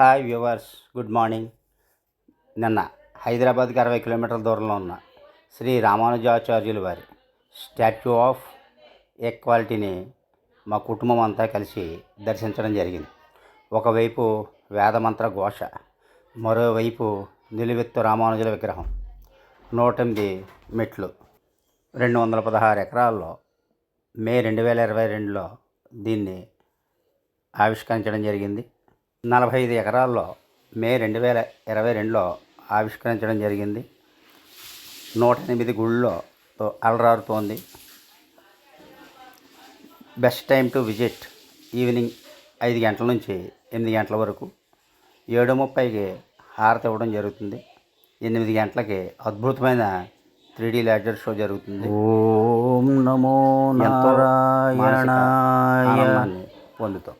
Hi viewers good morning. నిన్న హైదరాబాద్కి అరవై కిలోమీటర్ల దూరంలో ఉన్న శ్రీ రామానుజాచార్యులు వారి స్టాచ్యూ ఆఫ్ ఈక్వాలిటీని మా కుటుంబం అంతా కలిసి దర్శించడం జరిగింది. ఒకవైపు వేదమంత్ర ఘోష మరోవైపు నిలువెత్తు రామానుజుల విగ్రహం నూట ఎనిమిది మెట్లు రెండు వందల పదహారు ఎకరాల్లో మే రెండు వేల ఇరవై రెండులో దీన్ని ఆవిష్కరించడం జరిగింది. నలభై ఐదు ఎకరాల్లో మే రెండు వేల ఇరవై రెండులో ఆవిష్కరించడం జరిగింది. నూట ఎనిమిది గుళ్ళో తో అలరారుతోంది. Best time to visit evening ఐదు గంటల నుంచి ఎనిమిది గంటల వరకు. ఏడు ముప్పైకి హారతి ఇవ్వడం జరుగుతుంది. ఎనిమిది గంటలకి అద్భుతమైన త్రీ డీ లాజర్ షో జరుగుతుంది. ఓం నమో ఆనందాన్ని పొందుతాం.